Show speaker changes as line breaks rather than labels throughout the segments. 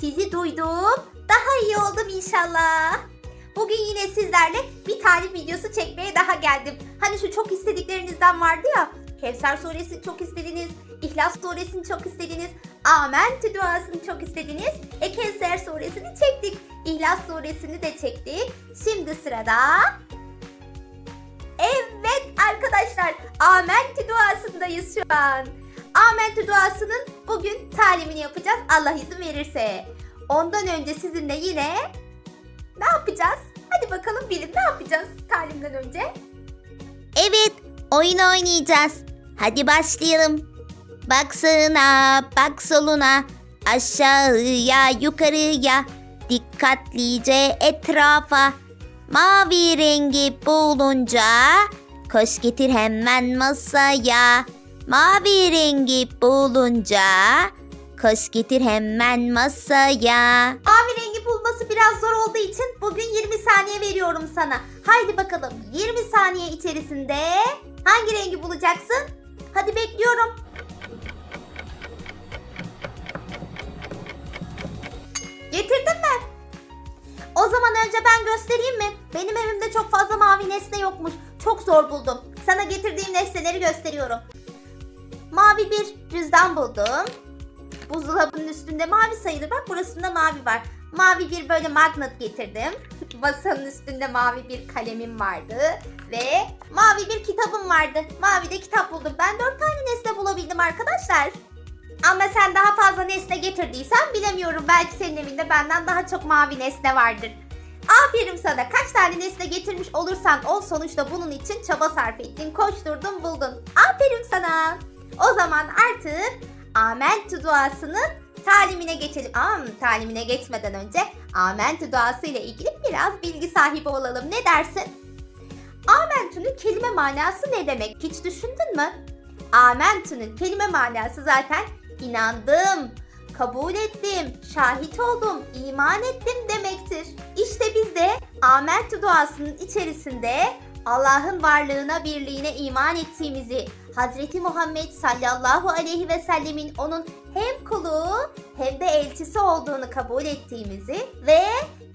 Sizi duydum. Daha iyi oldum inşallah. Bugün yine sizlerle bir talim videosu çekmeye daha geldim. Hani şu çok istediklerinizden vardı ya. Kevser suresini çok istediniz. İhlas suresini çok istediniz. Amentü duasını çok istediniz. E Kevser suresini çektik. İhlas suresini de çektik. Şimdi sırada Evet arkadaşlar Amentü duasındayız şu an. Amentü duasının bugün talimini yapacağız Allah izin verirse. Ondan önce sizinle yine ne yapacağız? Hadi bakalım bilin ne yapacağız talimden önce?
Evet, oyun oynayacağız. Hadi başlayalım. Bak sağına, bak soluna, aşağıya, yukarıya. Dikkatlice etrafa. Mavi rengi bulunca koş getir hemen masaya. Mavi rengi bulunca koş getir hemen masaya.
Mavi rengi bulması biraz zor olduğu için bugün 20 saniye veriyorum sana. Haydi bakalım 20 saniye içerisinde hangi rengi bulacaksın? Hadi bekliyorum. Getirdin mi? O zaman önce ben göstereyim mi? Benim evimde çok fazla mavi nesne yokmuş. Çok zor buldum. Sana getirdiğim nesneleri gösteriyorum. Mavi bir cüzdan buldum. Buzdolabının üstünde mavi sayılır. Bak burasında mavi var. Mavi bir böyle magnet getirdim. Masanın üstünde mavi bir kalemim vardı. Ve mavi bir kitabım vardı. Mavi de kitap buldum. Ben dört tane nesne bulabildim arkadaşlar. Ama sen daha fazla nesne getirdiysen bilemiyorum. Belki senin evinde benden daha çok mavi nesne vardır. Aferin sana. Kaç tane nesne getirmiş olursan ol sonuçta bunun için çaba sarf ettin, koşturdun, buldun. Aferin sana. O zaman artık Amentü duasının talimine geçelim. Ama talimine geçmeden önce Amentü duası ile ilgili biraz bilgi sahibi olalım. Ne dersin? Amentü'nün kelime manası ne demek? Hiç düşündün mü? Amentü'nün kelime manası zaten inandım, kabul ettim, şahit oldum, iman ettim demektir. İşte biz de Amentü duasının içerisinde Allah'ın varlığına, birliğine iman ettiğimizi, Hazreti Muhammed sallallahu aleyhi ve sellemin onun hem kulu hem de elçisi olduğunu kabul ettiğimizi ve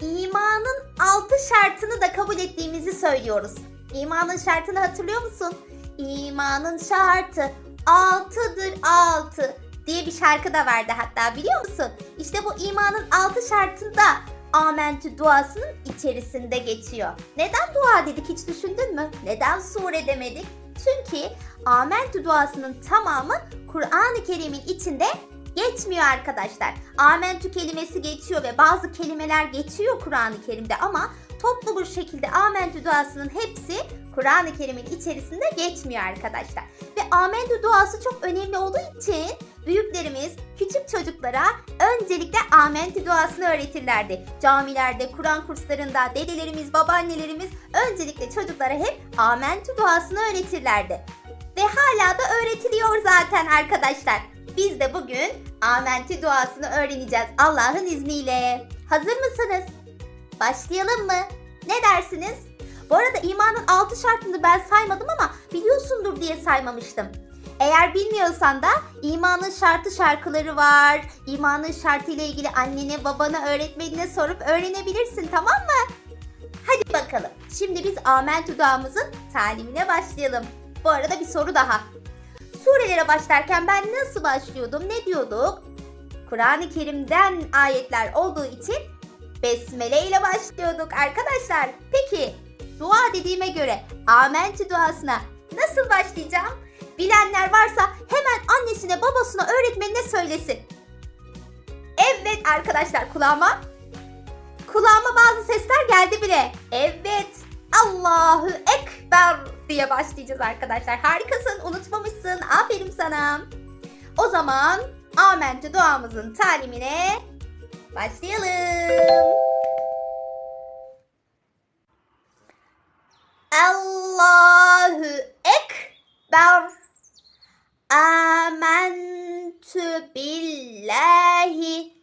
imanın altı şartını da kabul ettiğimizi söylüyoruz. İmanın şartını hatırlıyor musun? İmanın şartı altıdır altı diye bir şarkı da vardı hatta biliyor musun? İşte bu imanın altı şartında Amentü duasının içerisinde geçiyor. Neden dua dedik hiç düşündün mü? Neden sure demedik? Çünkü Amentü duasının tamamı Kur'an-ı Kerim'in içinde geçmiyor arkadaşlar. Amentü kelimesi geçiyor ve bazı kelimeler geçiyor Kur'an-ı Kerim'de ama toplu bir şekilde Amentü duasının hepsi Kur'an-ı Kerim'in içerisinde geçmiyor arkadaşlar. Ve Amentü duası çok önemli olduğu için büyüklerimiz küçük çocuklara öncelikle Amentü duasını öğretirlerdi. Camilerde, Kur'an kurslarında dedelerimiz, babaannelerimiz öncelikle çocuklara hep Amentü duasını öğretirlerdi. Ve hala da öğretiliyor zaten arkadaşlar. Biz de bugün Amentü duasını öğreneceğiz Allah'ın izniyle. Hazır mısınız? Başlayalım mı? Ne dersiniz? Bu arada imanın altı şartını ben saymadım ama biliyorsundur diye saymamıştım. Eğer bilmiyorsan da imanın şartı şarkıları var. İmanın şartı ile ilgili annene, babana, öğretmenine sorup öğrenebilirsin tamam mı? Hadi bakalım. Şimdi biz Amentü duamızın talimine başlayalım. Bu arada bir soru daha. Surelere başlarken ben nasıl başlıyordum? Ne diyorduk? Kur'an-ı Kerim'den ayetler olduğu için Besmele ile başlıyorduk arkadaşlar. Peki dua dediğime göre Amentü duasına nasıl başlayacağım? Bilenler varsa hemen annesine, babasına, öğretmenine söylesin. Evet arkadaşlar kulağıma kulağıma bazı sesler geldi bile. Evet. Allahu Ekber diye başlayacağız arkadaşlar. Harikasın, unutmamışsın. Aferin sana. O zaman Amentü duamızın talimine başlayalım. Allahu Ekber. Amentü billahi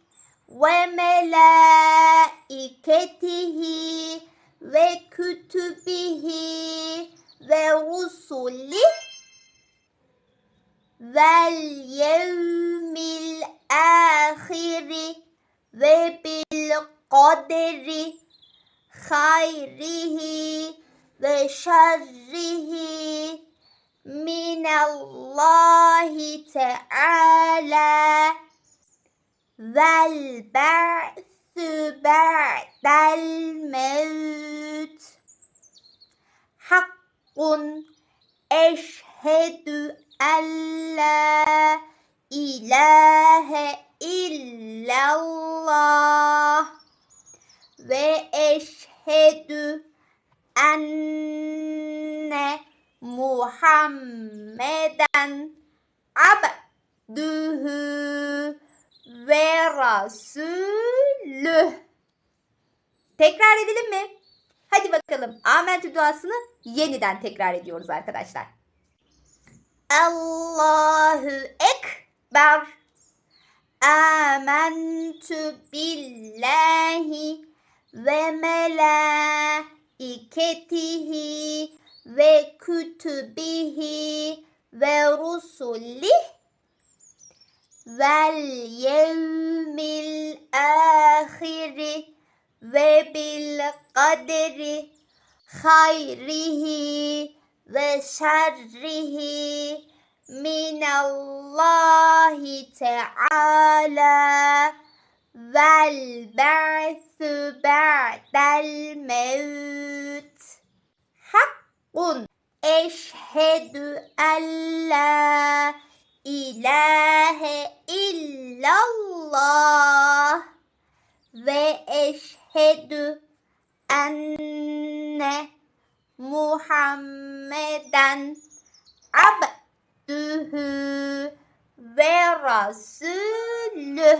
ve melaiketihi ve kütübihi ve rusulih vel yevmil ahiri ve bil kaderi hayrihi ve şerrihi minallahi teala vel eşhedü en la ilahe illallah ve eşhedü enne Muhammeden abdühü ve rasulüh. Tekrar edelim mi? Hadi bakalım. Amentü duasını yeniden tekrar ediyoruz arkadaşlar. Allahu Ekber. Amentü billahi ve melaiketihi ve kütübihi ve rusulih vel yevmil ahiri ve bil kaderi hayrihi ve şerrihi minallahi teala vel ba'su ba'del mevt hakkun eşhedü en la ilahe illallah ve eşhedü enne Muhammeden abdühü ve rasulüh.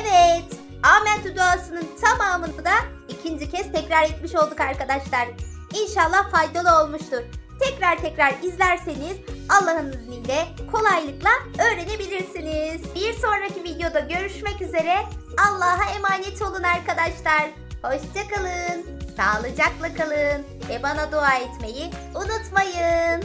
Evet, Amentü duasının tamamını da ikinci kez tekrar etmiş olduk arkadaşlar. İnşallah faydalı olmuştur. Tekrar tekrar izlerseniz Allah'ın izniyle kolaylıkla öğrenebilirsiniz. Bir sonraki videoda görüşmek üzere. Allah'a emanet olun arkadaşlar. Hoşçakalın, sağlıcakla kalın ve bana dua etmeyi unutmayın.